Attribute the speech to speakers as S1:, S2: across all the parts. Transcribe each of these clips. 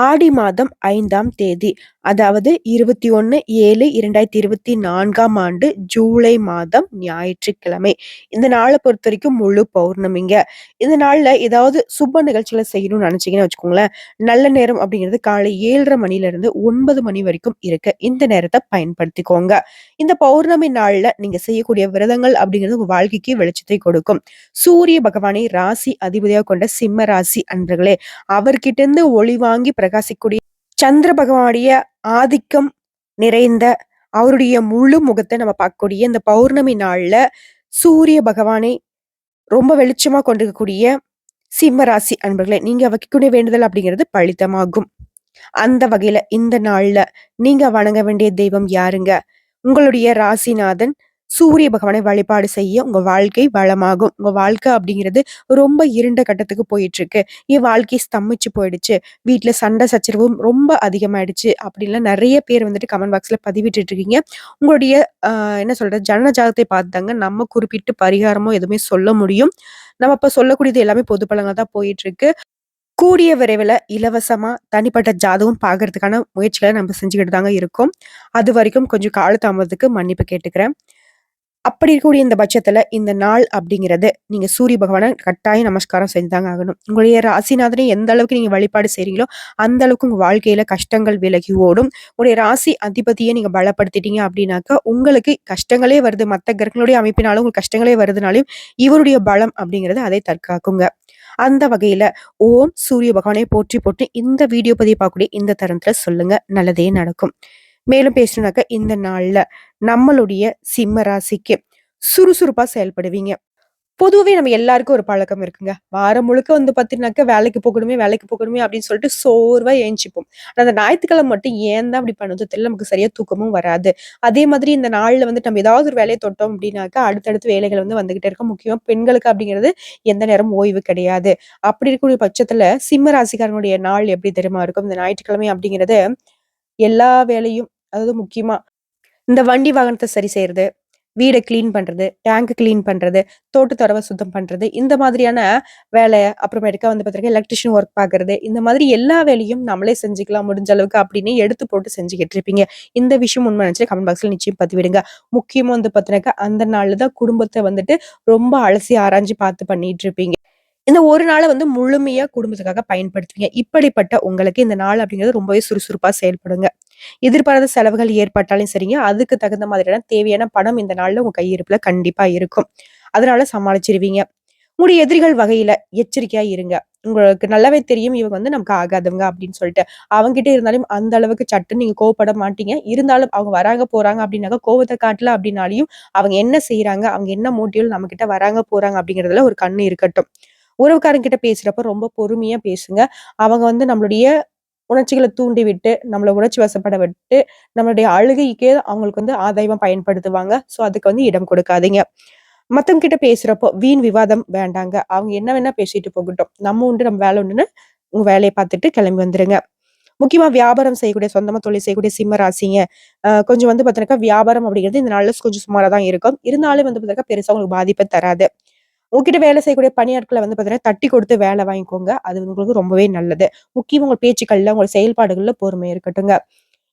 S1: ஆடி மாதம் ஐந்தாம் தேதி அதாவது இருபத்தி ஒன்று ஏழு இரண்டாயிரத்தி இருபத்தி நான்காம் ஆண்டு ஜூலை மாதம் ஞாயிற்றுக்கிழமை. இந்த நாளை பொறுத்த வரைக்கும் முழு பௌர்ணமிங்க. இந்த நாளில் ஏதாவது சுப நிகழ்ச்சிகளை செய்யணும்னு நினச்சிங்கன்னு வச்சுக்கோங்களேன் நல்ல நேரம் அப்படிங்கிறது காலை ஏழரை மணிலேருந்து ஒன்பது மணி வரைக்கும் இருக்க இந்த நேரத்தை பயன்படுத்திக்கோங்க. இந்த பௌர்ணமி நாளில் நீங்கள் செய்யக்கூடிய விரதங்கள் அப்படிங்கிறது உங்கள் வாழ்க்கைக்கு வெளிச்சத்தை கொடுக்கும். சூரிய பகவானை ராசி அதிபதியாக கொண்ட சிம்ம ராசி அன்பர்களே அவர்கிட்ட இருந்து ஒளி வாங்கி பிரகாசிக்கூடிய சந்திர பகவானுடைய ஆதிக்கம் நிறைந்த அவருடைய முழு முகத்தை நம்ம பார்க்கக்கூடிய இந்த பௌர்ணமி நாள்ல சூரிய பகவானை ரொம்ப வெளிச்சமா கொண்டிருக்கக்கூடிய சிம்ம ராசி அன்பர்களே நீங்க வைக்கக்கூடிய வேண்டுதல் அப்படிங்கிறது பழித்தமாகும் அந்த வகையில இந்த நாள்ல நீங்க வணங்க வேண்டிய தெய்வம் யாருங்க? உங்களுடைய ராசிநாதன் சூரிய பகவானை வழிபாடு செய்ய உங்க வாழ்க்கை வளமாகும். உங்க வாழ்க்கை அப்படிங்கிறது ரொம்ப இருண்ட கட்டத்துக்கு போயிட்டு இருக்கு என் வாழ்க்கை ஸ்தம்பிச்சு போயிடுச்சு. வீட்டுல சண்டை சச்சரவும் ரொம்ப அதிகமாயிடுச்சு அப்படின்லாம் நிறைய பேர் வந்துட்டு கமெண்ட் பாக்ஸ்ல பதிவிட்டு இருக்கீங்க உங்களுடைய என்ன சொல்ற ஜனன ஜாதகத்தை பார்த்தாங்க நம்ம குறிப்பிட்டு பரிகாரமோ எதுவுமே சொல்ல முடியும். நம்ம இப்ப சொல்லக்கூடியது எல்லாமே பொது பழங்கள் தான் போயிட்டு இருக்கு கூடிய விரைவில் இலவசமாக தனிப்பட்ட ஜாதகம் பார்க்கறதுக்கான முயற்சிகளை நம்ம செஞ்சுக்கிட்டு தாங்க இருக்கோம். அது வரைக்கும் கொஞ்சம் காலதாமதத்துக்கு மன்னிப்பு கேட்டுக்கிறேன். அப்படி இருக்கக்கூடிய இந்த பட்சத்துல இந்த நாள் அப்படிங்கிறது நீங்க சூரிய பகவானை கட்டாயம் நமஸ்காரம் செஞ்சுதாங்க ஆகணும். உங்களுடைய ராசிநாதனை எந்த அளவுக்கு நீங்க வழிபாடு செய்றீங்களோ அந்த அளவுக்கு உங்க வாழ்க்கையில கஷ்டங்கள் விலகி ஓடும். உங்களுடைய ராசி அதிபதியை நீங்க பலப்படுத்திட்டீங்க அப்படின்னாக்கா உங்களுக்கு கஷ்டங்களே வருது. மற்ற கிரகங்களுடைய அமைப்பினாலும் உங்களுக்கு கஷ்டங்களே வருதுனாலும் இவருடைய பலம் அப்படிங்கிறது அதை தற்காக்குங்க. அந்த வகையில ஓம் சூரிய பகவானை போற்றி போட்டு இந்த வீடியோ பதிவு பார்க்கக்கூடிய இந்த தருணத்துல சொல்லுங்க. நல்லதே நடக்கும். மேலும் பேசணுனாக்க இந்த நாள்ல நம்மளுடைய சிம்ம ராசிக்கு சுறுசுறுப்பா செயல்படுவீங்க. பொதுவே நம்ம எல்லாருக்கும் ஒரு பழக்கம் இருக்குங்க. வாரம் முழுக்க வந்து பார்த்தீங்கன்னாக்கா வேலைக்கு போகணுமே வேலைக்கு போகணுமே அப்படின்னு சொல்லிட்டு சோர்வா ஏஞ்சிப்போம். அந்த ஞாயிற்றுக்கிழமை மட்டும் ஏன் தான் அப்படி பண்ணதோ தெரியல நமக்கு சரியா தூக்கமும் வராது. அதே மாதிரி இந்த நாளில் வந்து நம்ம ஏதாவது ஒரு வேலையை தொட்டோம் அப்படின்னாக்கா அடுத்தடுத்து வேலைகள் வந்து வந்துகிட்டே இருக்க முக்கியம் பெண்களுக்கு அப்படிங்கிறது எந்த நேரம் ஓய்வு கிடையாது. அப்படி இருக்கக்கூடிய பட்சத்துல சிம்ம ராசிக்காரனுடைய நாள் எப்படி தெரியுமா இருக்கும்? இந்த ஞாயிற்றுக்கிழமை அப்படிங்கிறது எல்லா வேலையும் அதாவது முக்கியமா இந்த வண்டி வாகனத்தை சரி செய்யறது வீடை கிளீன் பண்றது டேங்க் கிளீன் பண்றது தோட்டத்தொடவை சுத்தம் பண்றது இந்த மாதிரியான வேலை அப்புறமேட்டுக்கா வந்து பார்த்தீங்கன்னா எலக்ட்ரிஷியன் ஒர்க் பார்க்கறது இந்த மாதிரி எல்லா வேலையும் நம்மளே செஞ்சுக்கலாம் முடிஞ்ச அளவுக்கு அப்படின்னு எடுத்து போட்டு செஞ்சுக்கிட்டு இருப்பீங்க. இந்த விஷயம் உண்மை நினைச்சு கமெண்ட் பாக்ஸ்ல நிச்சயம் பதிவிடுங்க. முக்கியமா வந்து பார்த்தீங்கன்னாக்கா அந்த நாள்ல தான் குடும்பத்தை வந்துட்டு ரொம்ப அலசி ஆராய்ஞ்சு பார்த்து பண்ணிட்டு இருப்பீங்க. இந்த ஒரு நாளை வந்து முழுமையா குடும்பத்துக்காக பயன்படுத்துவீங்க. இப்படிப்பட்ட உங்களுக்கு இந்த நாள் அப்படிங்கிறது ரொம்பவே சுறுசுறுப்பா செயல்படுங்க. எதிர்பாராத செலவுகள் ஏற்பட்டாலும் சரிங்க. அதுக்கு தகுந்த மாதிரியான தேவையான பணம் இந்த நாள்ல உங்க கையிருப்புல கண்டிப்பா இருக்கும். அதனால சமாளிச்சிருவீங்க. உங்களுடைய எதிரிகள் வகையில எச்சரிக்கையா இருங்க. உங்களுக்கு நல்லாவே தெரியும் இவங்க வந்து நமக்கு ஆகாதவங்க அப்படின்னு சொல்லிட்டு. அவங்ககிட்ட இருந்தாலும் அந்த அளவுக்கு சட்டு நீங்க கோவப்பட மாட்டீங்க. இருந்தாலும் அவங்க வராங்க போறாங்க அப்படின்னாக்கா கோவத்தை காட்டல அப்படின்னாலையும் அவங்க என்ன செய்யறாங்க அவங்க என்ன மோட்டிவ் நம்ம கிட்ட வராங்க போறாங்க அப்படிங்கறதுல ஒரு கண்ணு இருக்கட்டும். உறவுக்காரங்க கிட்ட பேசுறப்ப ரொம்ப பொறுமையா பேசுங்க. அவங்க வந்து நம்மளுடைய உணர்ச்சிகளை தூண்டி விட்டு நம்மளை உணர்ச்சி வசப்பட விட்டு நம்மளுடைய அழுகைக்கே அவங்களுக்கு வந்து ஆதாயமா பயன்படுத்துவாங்க. ஸோ அதுக்கு வந்து இடம் கொடுக்காதீங்க. மத்தவங்க கிட்ட பேசுறப்போ வீண் விவாதம் வேண்டாங்க. அவங்க என்ன வேணா பேசிட்டு போகட்டும். நம்ம உண்டு நம்ம வேலை உண்டுன்னு உங்க வேலையை பார்த்துட்டு கிளம்பி வந்துருங்க. முக்கியமா வியாபாரம் செய்யக்கூடிய சொந்தமா தொழில் செய்யக்கூடிய சிம்ம ராசிங்க. கொஞ்சம் வந்து பார்த்தீங்கன்னா வியாபாரம் அப்படிங்கிறது இந்த நாள்ல கொஞ்சம் சுமாரா தான் இருக்கும். இருந்தாலும் வந்து பார்த்தீங்கன்னா பெருசா உங்களுக்கு பாதிப்பை தராது. உங்ககிட்ட வேலை செய்யக்கூடிய பணியாட்களை வந்து பார்த்தீங்கன்னா தட்டி கொடுத்து வேலை வாங்கிக்கோங்க. அது உங்களுக்கு ரொம்பவே நல்லது. முக்கியம் உங்கள் பேச்சுக்கள்ல உங்கள் செயல்பாடுகளில் பொறுமை இருக்கட்டுங்க.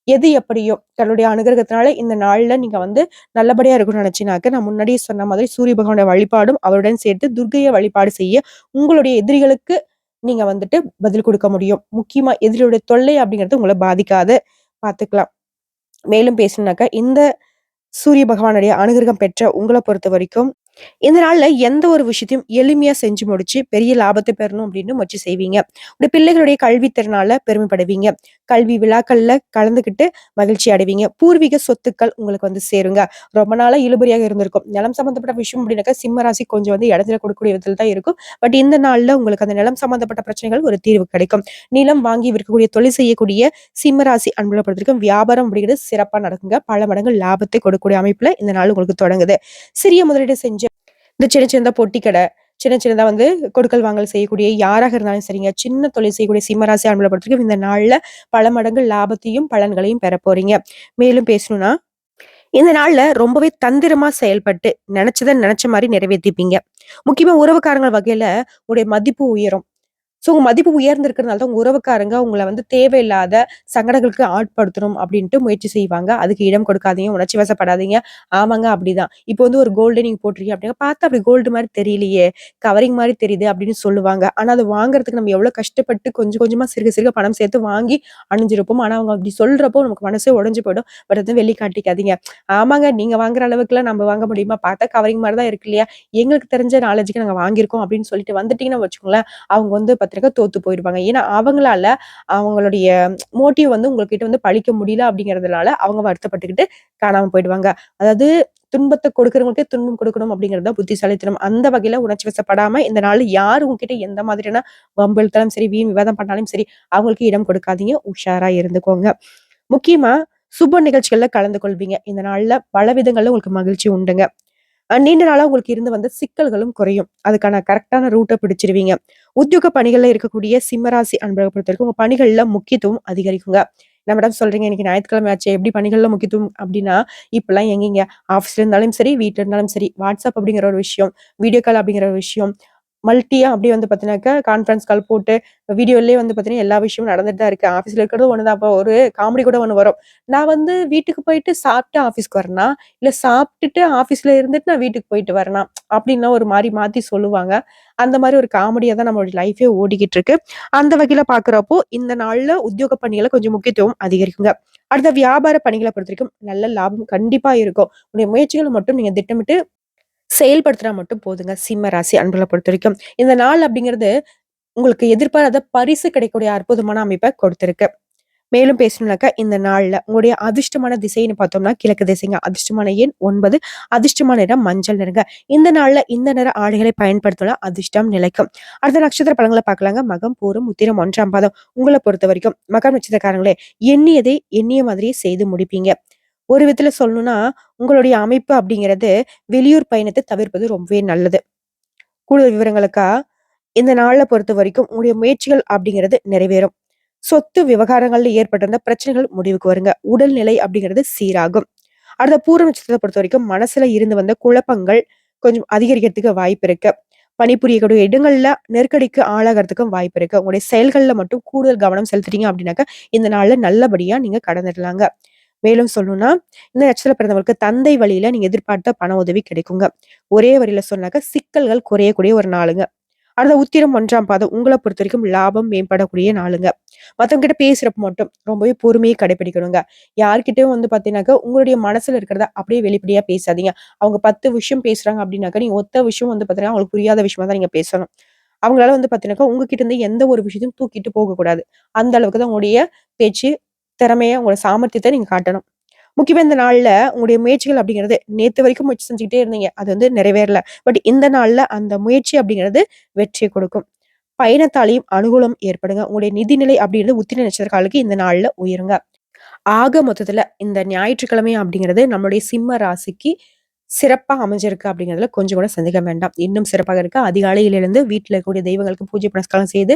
S1: எது எப்படியோ தன்னுடைய அனுகிரகத்தினால இந்த நாள்ல நீங்க வந்து நல்லபடியா இருக்கணும்னு நினைச்சினாக்க நான் முன்னாடியே சொன்ன மாதிரி சூரிய பகவானுடைய வழிபாடும் அவருடன் சேர்த்து துர்கையை வழிபாடு செய்ய உங்களுடைய எதிரிகளுக்கு நீங்க வந்துட்டு பதில் கொடுக்க முடியும். முக்கியமா எதிரியுடைய தொல்லை அப்படிங்கிறது உங்களை பாதிக்காத. பார்த்துக்கலாம் மேலும் பேசணுனாக்கா இந்த சூரிய பகவானுடைய அனுகிரகம் பெற்ற உங்களை பொறுத்த வரைக்கும் இந்த நாள்ல எந்த ஒரு விஷயத்தையும் எளிமையா செஞ்சு முடிச்சு பெரிய லாபத்தை பெறணும் அப்படின்னு முயற்சி செய்வீங்க. உடைய பிள்ளைகளுடைய கல்வி திறனால பெருமைப்படுவீங்க. கல்வி விழாக்கள்ல கலந்துக்கிட்டு மகிழ்ச்சி அடைவீங்க. பூர்வீக சொத்துக்கள் உங்களுக்கு வந்து சேருங்க. ரொம்ப நாளா இழுபறியாக இருந்திருக்கும். நிலம் சம்பந்தப்பட்ட விஷயம் அப்படின்னாக்கா சிம்ம ராசி கொஞ்சம் வந்து இடத்துல கொடுக்கக்கூடிய விதத்தில் தான் இருக்கும். பட் இந்த நாள்ல உங்களுக்கு அந்த நிலம் சம்பந்தப்பட்ட பிரச்சனைகள் ஒரு தீர்வு கிடைக்கும். நிலம் வாங்கி விற்கக்கூடிய தொழில் செய்யக்கூடிய சிம்ம ராசி வியாபாரம் அப்படிங்கிறது சிறப்பா நடக்குங்க. பல மடங்கு லாபத்தை கொடுக்கக்கூடிய அமைப்புல இந்த நாள் உங்களுக்கு தொடங்குது. சிறிய முதலீடு செஞ்சு இந்த சின்ன சின்ன பொட்டி கடை சின்ன சின்னதா வந்து கொடுக்கல் வாங்கல் செய்யக்கூடிய யாராக இருந்தாலும் சரிங்க. சின்ன தொழில் செய்யக்கூடிய சிம்மராசி ஆண்களை பொறுத்தவரைக்கும் இந்த நாள்ல பல மடங்கு லாபத்தையும் பலன்களையும் பெற போறீங்க. மேலும் பேசணும்னா இந்த நாள்ல ரொம்பவே தந்திரமா செயல்பட்டு நினைச்சதை நினைச்ச மாதிரி நிறைவேற்றிப்பீங்க முக்கியமா உறவுக்காரங்கள் வகையில உடைய மதிப்பு உயரும். ஸோ மதிப்பு உயர்ந்திருக்கிறதுனால தான் உங்கள் உறவுக்காரங்க உங்களை வந்து தேவையில்லாத சங்கடங்களுக்கு ஆட்படுத்தணும் அப்படின்ட்டு முயற்சி செய்வாங்க. அதுக்கு இடம் கொடுக்காதீங்க உணர்ச்சி வசப்படாதீங்க. ஆமாங்க அப்படிதான். இப்போ வந்து ஒரு கோல்டு நீங்கள் போட்டிருக்கீங்க அப்படின்னா பார்த்தா அப்படி கோல்டு மாதிரி தெரியலையே கவரிங் மாதிரி தெரியுது அப்படின்னு சொல்லுவாங்க. ஆனால் அது வாங்குறதுக்கு நம்ம எவ்வளோ கஷ்டப்பட்டு கொஞ்சம் கொஞ்சமாக சிறுக சிறுக பணம் சேர்த்து வாங்கி அணிஞ்சிருப்போம் ஆனால் அவங்க அப்படி சொல்றப்போ நமக்கு மனசே உடஞ்சு போயிடும். பட் அதை வெளி காட்டிக்காதீங்க ஆமாங்க நீங்க வாங்குற அளவுக்குலாம் நம்ம வாங்க முடியுமா? பார்த்தா கவரிங் மாதிரி தான் இருக்கு இல்லையா? எங்களுக்கு தெரிஞ்ச நாலேஜுக்கு நாங்கள் வாங்கியிருக்கோம் அப்படின்னு சொல்லிட்டு வந்துட்டீங்கன்னா வச்சுக்கோங்களேன் அவங்க வந்து பத்திரிக்கை தோத்து போயிடுவாங்க. ஏன்னா அவங்களால அவங்களுடைய மோட்டிவ் வந்து உங்ககிட்ட வந்து பழிக்க முடியல அப்படிங்கறதுனால அவங்க வருத்தப்பட்டுக்கிட்டு காணாம போயிடுவாங்க. அதாவது துன்பத்தை கொடுக்குறவங்களுக்கே துன்பம் கொடுக்கணும் அப்படிங்கறத புத்திசாலித்தனம். அந்த வகையில உணர்ச்சி வசப்படாம இந்த நாள் யார் உங்ககிட்ட எந்த மாதிரியான வம்பெழுத்தாலும் சரி வீண் விவாதம் பண்ணாலும் சரி அவங்களுக்கு இடம் கொடுக்காதீங்க. உஷாரா இருந்துக்கோங்க. முக்கியமா சுப நிகழ்ச்சிகள்ல கலந்து கொள்வீங்க. இந்த நாள்ல பல விதங்கள்ல உங்களுக்கு மகிழ்ச்சி உண்டுங்க. நீண்ட நாளா உங்களுக்கு இருந்து வந்த சிக்கல்களும் குறையும். அதுக்கான கரெக்டான ரூட்டை பிடிச்சிருவீங்க. உத்தியோக பணிகள்ல இருக்கக்கூடிய சிம்மராசி அன்பழக பொறுத்த வரைக்கும் உங்க பணிகள்ல முக்கியத்துவம் அதிகரிக்குங்க. என்ன மேடம் சொல்றீங்க இன்னைக்கு ஞாயிற்றுக்கிழமை ஆச்சு எப்படி பணிகளில் முக்கியத்துவம்? அப்படின்னா இப்பெல்லாம் எங்கீங்க? ஆஃபீஸ்ல இருந்தாலும் சரி வீட்டில் இருந்தாலும் சரி வாட்ஸ்அப் அப்படிங்கிற ஒரு விஷயம் வீடியோ கால் அப்படிங்கிற ஒரு விஷயம் மல்டியா அப்படியே வந்து பாத்தீங்கன்னாக்கா கான்ஃபரன்ஸ் கால் போட்டு வீடியோலேயே வந்து பார்த்தீங்கன்னா எல்லா விஷயமும் நடந்துட்டு தான் இருக்கு. ஆஃபீஸில் இருக்கிறது ஒன்று தான் அப்போ ஒரு காமெடி கூட ஒன்று வரும். நான் வந்து வீட்டுக்கு போயிட்டு சாப்பிட்டு ஆஃபீஸ்க்கு வரேனா இல்லை சாப்பிட்டுட்டு ஆஃபீஸில் இருந்துட்டு நான் வீட்டுக்கு போயிட்டு வரேனா அப்படின்னா ஒரு மாதிரி மாற்றி சொல்லுவாங்க. அந்த மாதிரி ஒரு காமெடியாக தான் நம்மளோட லைஃபே ஓடிக்கிட்டு இருக்கு. அந்த வகையில் பார்க்குறப்போ இந்த நாளில் உத்தியோக பணிகளை கொஞ்சம் முக்கியத்துவம் அதிகரிக்குங்க. அடுத்த வியாபார பணிகளை பொறுத்த வரைக்கும் நல்ல லாபம் கண்டிப்பாக இருக்கும். உங்களுடைய முயற்சிகளை மட்டும் நீங்கள் திட்டமிட்டு செயல்படுத்துறா மட்டும் போதுங்க. சிம்ம ராசி அன்புகளை பொறுத்த வரைக்கும் இந்த நாள் அப்படிங்கிறது உங்களுக்கு எதிர்பாராத பரிசு கிடைக்கக்கூடிய அற்புதமான அமைப்பை கொடுத்திருக்கு. மேலும் பேசணும்னாக்கா இந்த நாள்ல உங்களுடைய அதிர்ஷ்டமான திசைன்னு பார்த்தோம்னா கிழக்கு திசைங்க. அதிர்ஷ்டமான எண் ஒன்பது. அதிர்ஷ்டமான நிறம் மஞ்சள் நிறங்க. இந்த நாள்ல இந்த நிற ஆடைகளை பயன்படுத்தினா அதிர்ஷ்டம் நிலைக்கும். அடுத்த நட்சத்திர பழங்களை பார்க்கலாங்க. மகம் பூரம் உத்திரம் ஒன்றாம் பாதம். உங்களை பொறுத்த வரைக்கும் மகம் நட்சத்திரக்காரங்களே எண்ணியதை எண்ணிய மாதிரியே செய்து முடிப்பீங்க. ஒரு விதத்துல சொல்லணும்னா உங்களுடைய அமைப்பு அப்படிங்கிறது வெளியூர் பயணத்தை தவிர்ப்பது ரொம்பவே நல்லது. கூடுதல் விவரங்களுக்கா? இந்த நாள்ல பொறுத்த வரைக்கும் உங்களுடைய முயற்சிகள் அப்படிங்கிறது நிறைவேறும். சொத்து விவகாரங்கள்ல ஏற்பட்டிருந்த பிரச்சனைகள் முடிவுக்கு வருங்க. உடல்நிலை அப்படிங்கிறது சீராகும். அடுத்த பூர்வ நட்சத்திரத்தை பொறுத்த வரைக்கும் மனசுல இருந்து வந்த குழப்பங்கள் கொஞ்சம் அதிகரிக்கிறதுக்கு வாய்ப்பு இருக்கு. பணிபுரியக்கூடிய இடங்கள்ல நெருக்கடிக்கு ஆளாகிறதுக்கும் வாய்ப்பு இருக்கு. உங்களுடைய செயல்கள்ல மட்டும் கூடுதல் கவனம் செலுத்துறீங்க அப்படின்னாக்கா இந்த நாள்ல நல்லபடியா நீங்க கடந்துடலாங்க மேலும் சொல்லணும்னா இந்த நட்சத்திர பிறந்தவங்களுக்கு தந்தை வழியில நீங்க எதிர்பார்த்த பண உதவி கிடைக்குங்க. ஒரே வரியில சொன்னாக்க சிக்கல்கள் குறையக்கூடிய ஒரு நாளுங்க. அடுத்த உத்திரம் ஒன்றாம் பாதம் உங்களை பொறுத்த வரைக்கும் லாபம் மேம்படக்கூடிய நாளுங்க. மற்றவங்க கிட்ட பேசுறப்ப மட்டும் ரொம்பவே பொறுமையை கடைபிடிக்கணுங்க. யார்கிட்டயும் வந்து பாத்தீங்கன்னாக்கா உங்களுடைய மனசுல இருக்கிறத அப்படியே வெளிப்படையா பேசாதீங்க. அவங்க பத்து விஷயம் பேசுறாங்க அப்படின்னாக்கா நீங்க ஒத்த விஷயம் வந்து பாத்தீங்கன்னா அவங்களுக்கு புரியாத விஷயமா தான் நீங்க பேசணும். அவங்களால வந்து பாத்தீங்கன்னாக்கா உங்ககிட்ட இருந்து எந்த ஒரு விஷயத்தையும் தூக்கிட்டு போக கூடாது அந்த அளவுக்கு தான் உங்களுடைய பேச்சு திறமைய உங்களோட சாமர்த்தியத்தை நீங்கள் காட்டணும். முக்கியமா இந்த நாளில் உங்களுடைய முயற்சிகள் அப்படிங்கிறது நேற்று வரைக்கும் முயற்சி செஞ்சுக்கிட்டே இருந்தீங்க. அது வந்து நிறைவேறல. பட் இந்த நாளில் அந்த முயற்சி அப்படிங்கிறது வெற்றியை கொடுக்கும். பயணத்தாலையும் அனுகூலம் ஏற்படுங்க. உங்களுடைய நிதிநிலை அப்படிங்கிறது உத்திர நட்சத்திரக்காலுக்கு இந்த நாளில் உயருங்க. ஆக மொத்தத்துல இந்த ஞாயிற்றுக்கிழமை அப்படிங்கிறது நம்மளுடைய சிம்ம ராசிக்கு சிறப்பாக அமைஞ்சிருக்கு அப்படிங்கிறதுல கொஞ்சம் கூட சந்தேகம் வேண்டாம். இன்னும் சிறப்பாக இருக்கு அதிகாலையிலிருந்து வீட்டில் இருக்கக்கூடிய தெய்வங்களுக்கு பூஜை புனஸ்காரம் செய்து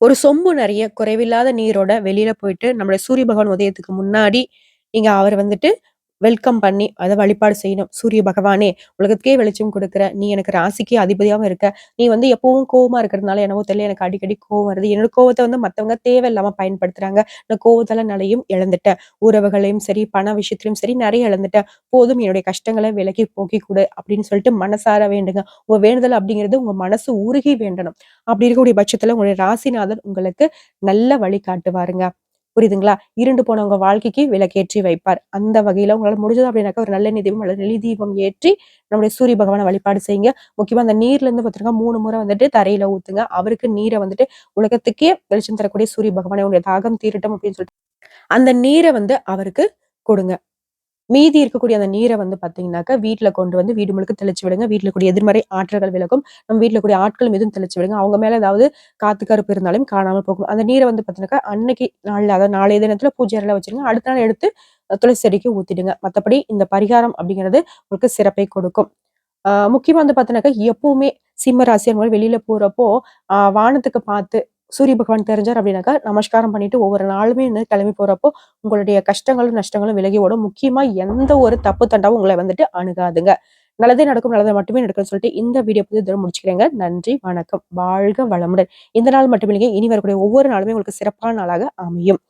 S1: ஒரு சொம்பு நிறைய குறைவில்லாத நீரோட வெளியில போயிட்டு நம்மளுடைய சூரிய பகவான் உதயத்துக்கு முன்னாடி நீங்க அவர் வந்துட்டு வெல்கம் பண்ணி அதை வழிபாடு செய்யணும். சூரிய பகவானே உலகத்துக்கே வெளிச்சம் கொடுக்குற நீ எனக்கு ராசிக்கு அதிபதியாகவும் இருக்க. நீ வந்து எப்பவும் கோவமா இருக்கிறதுனால என்னவோ தெரியல எனக்கு அடிக்கடி கோவம் வருது. என்னோட கோவத்தை வந்து மற்றவங்க தேவையில்லாம பயன்படுத்துறாங்க. நான் கோவத்தால நிலையும் இழந்துட்டேன். உறவுகளையும் சரி பண விஷயத்திலும் சரி நிறைய இழந்துட்டேன். போதும் என்னுடைய கஷ்டங்களை விலக்கி போக்கி கொடு அப்படின்னு சொல்லிட்டு மனசார வேண்டுங்க. உங்க வேண்டுதல் அப்படிங்கிறது உங்க மனசு உருகி வேண்டணும். அப்படி இருக்கக்கூடிய பட்சத்துல உங்களுடைய ராசிநாதன் உங்களுக்கு நல்ல வழி காட்டுவாருங்க. புரியுதுங்களா? இருண்டு போன உங்க வாழ்க்கைக்கு விளக்கேற்றி வைப்பார். அந்த வகையில உங்களால் முடிஞ்சது அப்படின்னாக்கா ஒரு நல்ல தீபம் அல்லது நெளி தீபம் ஏற்றி நம்முடைய சூரிய பகவானை வழிபாடு செய்யுங்க. முக்கியமா அந்த நீர்ல இருந்து பாத்தீங்கன்னா மூணு முறை வந்துட்டு தரையில ஊத்துங்க. அவருக்கு நீரை வந்துட்டு உலகத்துக்கே வெளிச்சம் தரக்கூடிய சூரிய பகவானை உங்களுடைய தாகம் தீரட்டும் அப்படின்னு சொல்லிட்டு அந்த நீரை வந்து அவருக்கு கொடுங்க. மீதி இருக்கக்கூடிய அந்த நீரை வந்து பார்த்தீங்கன்னாக்கா வீட்டில் கொண்டு வந்து வீடு முழுக்க தெளிச்சு விடுங்க. வீட்டில் கூடிய எதிர்மறை ஆற்றல்கள் விலகும். நம்ம வீட்டில் கூடிய ஆட்கள் எதுவும் தெளிச்சு விடுங்க. அவங்க மேலே ஏதாவது காத்து கருப்பு இருந்தாலும் காணாமல் போகும். அந்த நீரை வந்து பார்த்தீங்கன்னாக்கா அன்னைக்கு நாளில் அதாவது நாளைய தினத்தில் பூஜை அறையில் வச்சிருங்க. அடுத்த நாள் எடுத்து துளசி செடிக்கு ஊற்றிடுங்க மற்றபடி இந்த பரிகாரம் அப்படிங்கிறது உங்களுக்கு சிறப்பை கொடுக்கும். முக்கியமாக வந்து பார்த்தீங்கன்னாக்கா எப்பவுமே சிம்ம ராசியர்கள் வெளியில போறப்போ வானத்துக்கு பார்த்து சூரிய பகவான் தெரிஞ்சார் அப்படின்னாக்கா நமஸ்காரம் பண்ணிட்டு ஒவ்வொரு நாளுமே வந்து கிளம்பி போறப்போ உங்களுடைய கஷ்டங்களும் நஷ்டங்களும் விலகி ஓடும். முக்கியமா எந்த ஒரு தப்பு தண்டாவும் உங்களை வந்துட்டு அணுகாதுங்க. நல்லதே நடக்கும் நல்லதை மட்டுமே நடக்கும்னு சொல்லிட்டு இந்த வீடியோ புது தூரம் முடிச்சுக்கிறேங்க. நன்றி வணக்கம். வாழ்க வளமுடன். இந்த நாள் மட்டுமில்லைங்க இனி வரக்கூடிய ஒவ்வொரு நாளுமே உங்களுக்கு சிறப்பான நாளாக அமையும்.